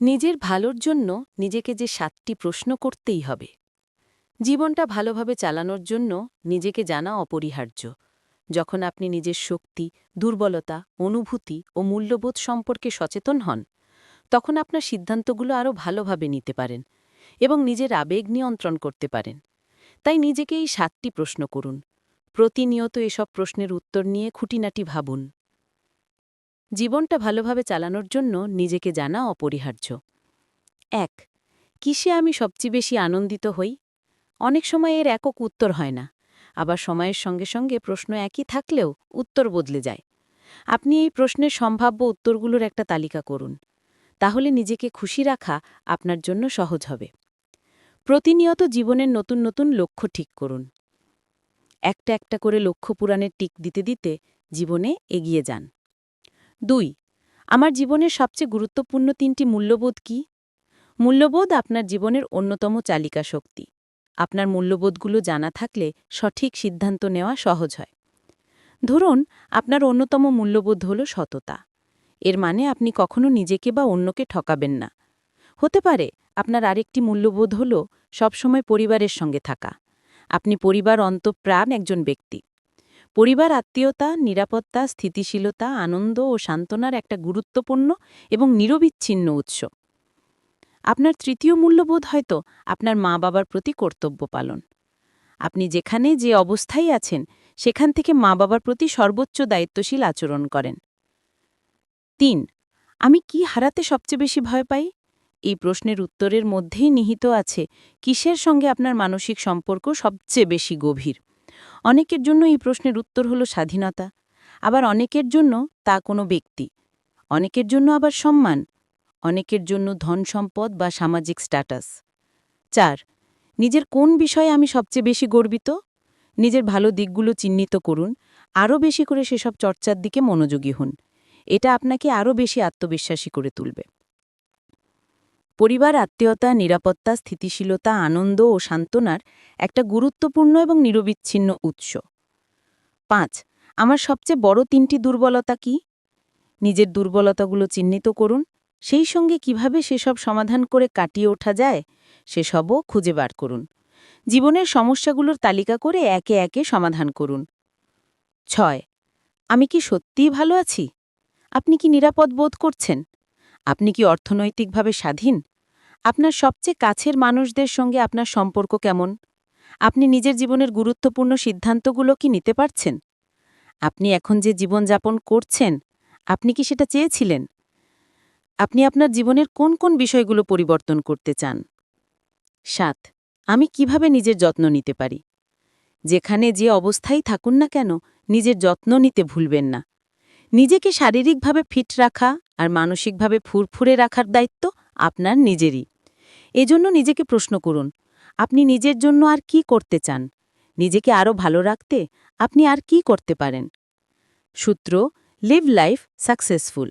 নিজের ভালোর জন্য নিজেকে যে সাতটি প্রশ্ন করতেই হবে। জীবনটা ভালোভাবে চালানোর জন্য নিজেকে জানা অপরিহার্য। যখন আপনি নিজের শক্তি, দুর্বলতা, অনুভূতি ও মূল্যবোধ সম্পর্কে সচেতন হন, তখন আপনার সিদ্ধান্তগুলো আরও ভালোভাবে নিতে পারেন এবং নিজের আবেগ নিয়ন্ত্রণ করতে পারেন। তাই নিজেকে এই সাতটি প্রশ্ন করুন। প্রতিনিয়ত এসব প্রশ্নের উত্তর নিয়ে খুঁটিনাটি ভাবুন। জীবনটা ভালোভাবে চালানোর জন্য নিজেকে জানা অপরিহার্য। এক, কিসে আমি সবচেয়ে বেশি আনন্দিত হই? অনেক সময় এর একক উত্তর হয় না, আবার সময়ের সঙ্গে সঙ্গে প্রশ্ন একই থাকলেও উত্তর বদলে যায়। আপনি এই প্রশ্নের সম্ভাব্য উত্তরগুলোর একটা তালিকা করুন, তাহলে নিজেকে খুশি রাখা আপনার জন্য সহজ হবে। প্রতিনিয়ত জীবনের নতুন নতুন লক্ষ্য ঠিক করুন। একটা একটা করে লক্ষ্য পূরণের টিক দিতে দিতে জীবনে এগিয়ে যান। দুই, আমার জীবনের সবচেয়ে গুরুত্বপূর্ণ তিনটি মূল্যবোধ কি? মূল্যবোধ আপনার জীবনের অন্যতম চালিকা শক্তি। আপনার মূল্যবোধগুলো জানা থাকলে সঠিক সিদ্ধান্ত নেওয়া সহজ হয়। ধরুন, আপনার অন্যতম মূল্যবোধ হল সততা। এর মানে আপনি কখনো নিজেকে বা অন্যকে ঠকাবেন না। হতে পারে, আপনার আরেকটি মূল্যবোধ হল সবসময় পরিবারের সঙ্গে থাকা। আপনি পরিবার, অন্তঃপ্রাণ একজন ব্যক্তি। পরিবার, আত্মীয়তা, নিরাপত্তা, স্থিতিশীলতা, আনন্দ ও সান্ত্বনার একটা গুরুত্বপূর্ণ এবং নিরবিচ্ছিন্ন উৎস। আপনার তৃতীয় মূল্যবোধ হয়তো আপনার মা বাবার প্রতি কর্তব্য পালন। আপনি যেখানে যে অবস্থায় আছেন, সেখান থেকে মা বাবার প্রতি সর্বোচ্চ দায়িত্বশীল আচরণ করেন। তিন, আমি কি হারাতে সবচেয়ে বেশি ভয় পাই? এই প্রশ্নের উত্তরের মধ্যেই নিহিত আছে কিসের সঙ্গে আপনার মানসিক সম্পর্ক সবচেয়ে বেশি গভীর। অনেকের জন্য এই প্রশ্নের উত্তর হল স্বাধীনতা। আবার অনেকের জন্য তা কোনো ব্যক্তি। অনেকের জন্য আবার সম্মান। অনেকের জন্য ধন সম্পদ বা সামাজিক স্ট্যাটাস। চার, নিজের কোন বিষয়ে আমি সবচেয়ে বেশি গর্বিত? নিজের ভালো দিকগুলো চিহ্নিত করুন। আরও বেশি করে সেসব চর্চার দিকে মনোযোগী হন। এটা আপনাকে আরও বেশি আত্মবিশ্বাসী করে তুলবে। পরিবার, আত্মীয়তা, নিরাপত্তা, স্থিতিশীলতা, আনন্দ ও সান্ত্বনার একটা গুরুত্বপূর্ণ এবং নিরবিচ্ছিন্ন উৎস। পাঁচ, আমার সবচেয়ে বড় তিনটি দুর্বলতা কি? নিজের দুর্বলতাগুলো চিহ্নিত করুন। সেই সঙ্গে কীভাবে সেসব সমাধান করে কাটিয়ে ওঠা যায়, সেসবও খুঁজে বার করুন। জীবনের সমস্যাগুলোর তালিকা করে একে একে সমাধান করুন। ছয়, আমি কি সত্যিই ভালো আছি? আপনি কি নিরাপদ বোধ করছেন? আপনি কি অর্থনৈতিকভাবে স্বাধীন? আপনার সবচেয়ে কাছের মানুষদের সঙ্গে আপনার সম্পর্ক কেমন? আপনি নিজের জীবনের গুরুত্বপূর্ণ সিদ্ধান্তগুলো কি নিতে পারছেন? আপনি এখন যে জীবনযাপন করছেন, আপনি কি সেটা চেয়েছিলেন? আপনি আপনার জীবনের কোন কোন বিষয়গুলো পরিবর্তন করতে চান? সাত, আমি কীভাবে নিজের যত্ন নিতে পারি? যেখানে যে অবস্থায় থাকুন না কেন, নিজের যত্ন নিতে ভুলবেন না। নিজেকে শারীরিকভাবে ফিট রাখা আর মানসিকভাবে ফুরফুরে রাখার দায়িত্ব আপনার নিজেরই। এজন্য নিজেকে প্রশ্ন করুন, আপনি নিজের জন্য আর কি করতে চান? নিজেকে আরও ভালো রাখতে আপনি আর কি করতে পারেন? সূত্র লিভ লাইফ সাকসেসফুল